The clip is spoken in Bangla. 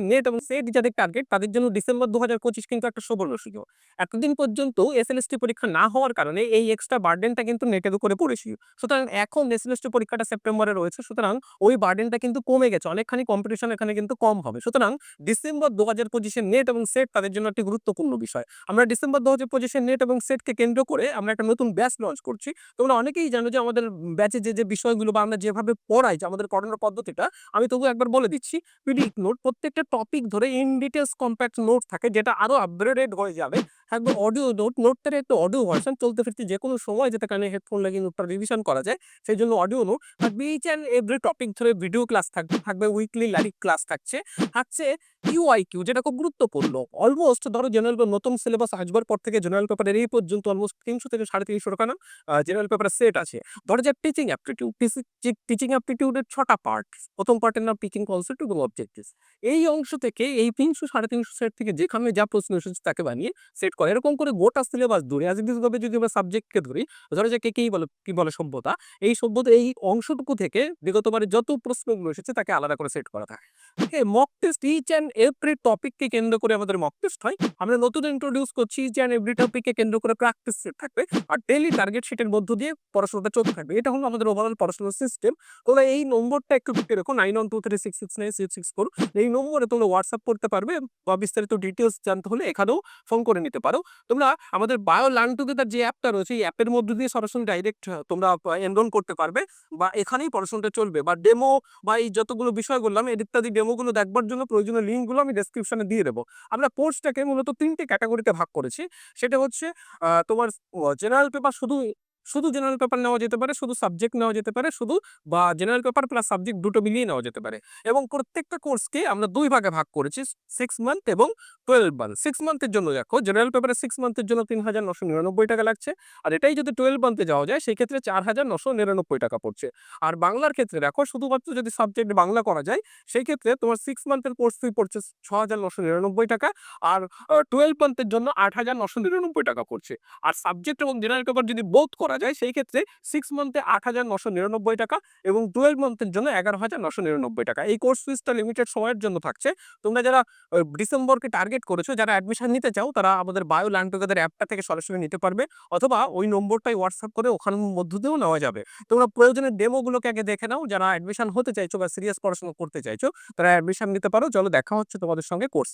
নেট এবং সেট যাদের টার্গেট তাদের জন্য ডিসেম্বর দু হাজার পঁচিশ কিন্তু একটা সুবর্ণ সুযোগ। এতদিন পর্যন্ত এসএলএসটি পরীক্ষা না হওয়ার কারণে এই এক্সট্রা বার্ডেনটা কিন্তু নেটের উপরে পড়েছিল। সুতরাং এখন এসএলএসটি পরীক্ষাটা সেপ্টেম্বরে রয়েছে, সুতরাং ওই বার্ডেনটা কিন্তু কমে গেছে, অনেকখানি কম্পিটিশন এখানে কিন্তু কম হবে। সুতরাং ডিসেম্বর দু হাজার পঁচিশের নেট এবং সেট তাদের জন্য একটি গুরুত্বপূর্ণ বিষয়। আমরা ডিসেম্বর দু হাজার পঁচিশের নেট এবং সেটকে কেন্দ্র করে আমরা একটা নতুন ব্যাচ লঞ্চ করছি। তোমরা অনেকেই জানো যে আমাদের ব্যাচে যে যে বিষয়গুলো বা আমরা যেভাবে পড়াই, যে আমাদের পড়ানোর পদ্ধতিটা, আমি তবু একবার বলে দিচ্ছি। পিডিএফ নোট প্রত্যেকটা টপিক ধরে ইন ডিটেলস কম্প্যাক্ট নোট থাকে যেটা আরও আপগ্রেডেড হয়ে যাবে। থাকবে অডিও নোট নোটটার একটু অডিও ভার্সন চলতে ফিরতে যে কোনো সময় যেতে কানে হেডফোন লাগিয়ে নোটটা রিভিশন করা যায় সেই জন্য অডিও নোট থাকবে ইচ অ্যান্ড এভরি টপিক ধরে ভিডিও ক্লাস থাকবে থাকবে উইকলি লাইভ ক্লাস থাকছে থাকছে ইউআইকিউ যেটা খুব গুরুত্বপূর্ণ। অলমোস্ট ধরো জেনারেল নতুন সিলেবাস আসবার পর থেকে জেনারেল পেপারের এই পর্যন্ত অলমোস্ট তিনশো থেকে সাড়ে তিনশো টাকা জেনারেল পেপারের সেট আছে। ধরো যে টিচিং অ্যাপটিটিউড টিচিং অ্যাপটিটিউডের ছটা পার্ট প্রথম পার্টের নাম টিচিং কনসেপ্ট এবং অবজেক্টিভস এই অংশ থেকে, এই তিনশো সাড়ে তিনশো সেট থেকে যেখানে যা প্রশ্ন এসেছে তাকে বানিয়ে সেট করে। এরকম করে গোটা সিলেবাস ধরে। ভাবে যদি আমরা সাবজেক্টকে ধরি, ধরো যে কে কেই বলে, কি বলে সভ্যতা, এই সভ্যতা, এই অংশটুকু থেকে বিগতবারে যত প্রশ্নগুলো এসেছে তাকে আলাদা করে সেট করা থাকে। Mock test each and every টপিককে কেন্দ্র করে আমাদের মক টেস্ট হয়। আমরা নতুন ইন্ট্রোডিউস করছি ইচ অ্যান্ড এভরি টপিককে কেন্দ্র করে প্র্যাকটিস সেট থাকবে আর ডেলি টার্গেট শিটের মধ্য দিয়ে পড়াশোনাটা চলতে থাকবে। এটা হলো আমাদের ওভারঅল পড়াশোনার সিস্টেম তোমরা এই নম্বরটা একটু ঢুকে রেখো nine one two three six six nine six six four এই নম্বরে তোমরা হোয়াটসঅ্যাপ করতে পারবে। বা বিস্তারিত ডিটেলস জানতে হলে এখানেও ফোন করে নিতে পারো। তোমরা আমাদের বায়ো লার্ন টুগেদার যে অ্যাপটা রয়েছে, এই অ্যাপের মধ্যে দিয়ে সরাসরি ডাইরেক্ট তোমরা এনরোল করতে পারবে বা এখানেই পড়াশোনাটা চলবে। বা ডেমো বা এই যতগুলো বিষয় বললাম এর ইত্যাদি ডেমোগুলো দেখবার জন্য প্রয়োজনীয় লিঙ্কগুলো আমি ডেসক্রিপশনে দিয়ে দেবো। আমরা কোর্সটাকে মূলত তিনটে ক্যাটাগরিতে ভাগ করেছি। সেটা হচ্ছে তোমার জেনারেল পেপার শুধু শুধু জেনারেল পেপার নেওয়া যেতে পারে, শুধু সাবজেক্ট নেওয়া যেতে পারে, শুধু বা জেনারেল পেপার প্লাস সাবজেক্ট দুটো মিলিয়ে নেওয়া যেতে পারে। এবং প্রত্যেকটা কোর্সকে আমরা দুই ভাগে ভাগ করেছি সিক্স মান্থ এবং টুয়েলভ মান্থ সিক্স মান্থের জন্য দেখো জেনারেল পেপারে সিক্স মান্থের জন্য তিন হাজার নশো নিরানব্বই টাকা লাগছে, আর এটাই যদি টুয়েলভ মান্থে যাওয়া যায় সেই ক্ষেত্রে চার হাজার নশো নিরানব্বই টাকা পড়ছে। আর বাংলার ক্ষেত্রে দেখো, শুধুমাত্র যদি সাবজেক্ট বাংলা করা যায় সেই ক্ষেত্রে তোমার সিক্স মান্থের কোর্স ফি পড়ছে ছ হাজার নশো নিরানব্বই টাকা, আর টুয়েলভ মান্থের জন্য আট হাজার নশো নিরানব্বই টাকা পড়ছে। আর সাবজেক্ট এবং জেনারেল পেপার যদি বোধ করা যায়, সেই ক্ষেত্রে সিক্স মান্থে আট হাজার নশো নিরানব্বই টাকা এবং টুয়েলভ মান্থের জন্য এগারো হাজার নশো নিরানব্বই টাকা। এই কোর্স ফিসটা লিমিটেড সময়ের জন্য থাকছে। তোমরা যারা ডিসেম্বরকে টার্গেট করেছ, যারা অ্যাডমিশন নিতে চাও, তারা আমাদের বায়ো ল্যান্ড টুগেদার অ্যাপটা থেকে সরাসরি নিতে পারবে অথবা ওই নম্বরটাই হোয়াটসঅ্যাপ করে ওখানের মধ্য দিয়েও নেওয়া যাবে। তোমরা প্রয়োজনের ডেমোগুলোকে আগে দেখে নাও। যারা অ্যাডমিশন হতে চাইছো বা সিরিয়াস পড়াশোনা করতে চাইছো, তারা অ্যাডমিশন নিতে পারো। চলো দেখা হচ্ছে তোমাদের সঙ্গে কোর্স